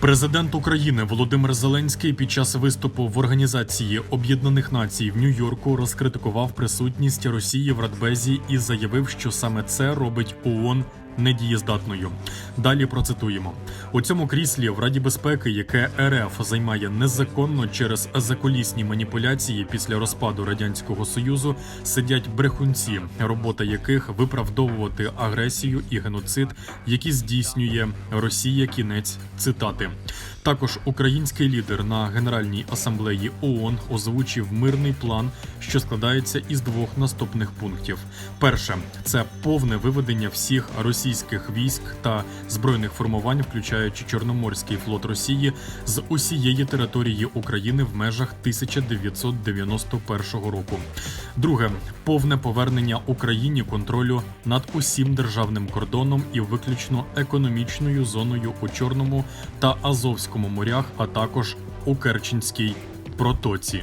Президент України Володимир Зеленський під час виступу в Організації Об'єднаних Націй в Нью-Йорку розкритикував присутність Росії в Радбезі і заявив, що саме це робить ООН недієздатною. Далі процитуємо у цьому кріслі в Раді безпеки, яке РФ займає незаконно через закулісні маніпуляції після розпаду радянського союзу, сидять брехунці, робота яких виправдовувати агресію і геноцид, які здійснює Росія. Кінець цитати. Також український лідер на Генеральній асамблеї ООН озвучив мирний план, що складається із двох наступних пунктів: перше це повне виведення всіх російських військ та збройних формувань, включаючи Чорноморський флот Росії, з усієї території України в межах 1991 року. Друге повне повернення Україні контролю над усім державним кордоном і виключно економічною зоною у Чорному та Азовському морях, а також у Керченській протоці.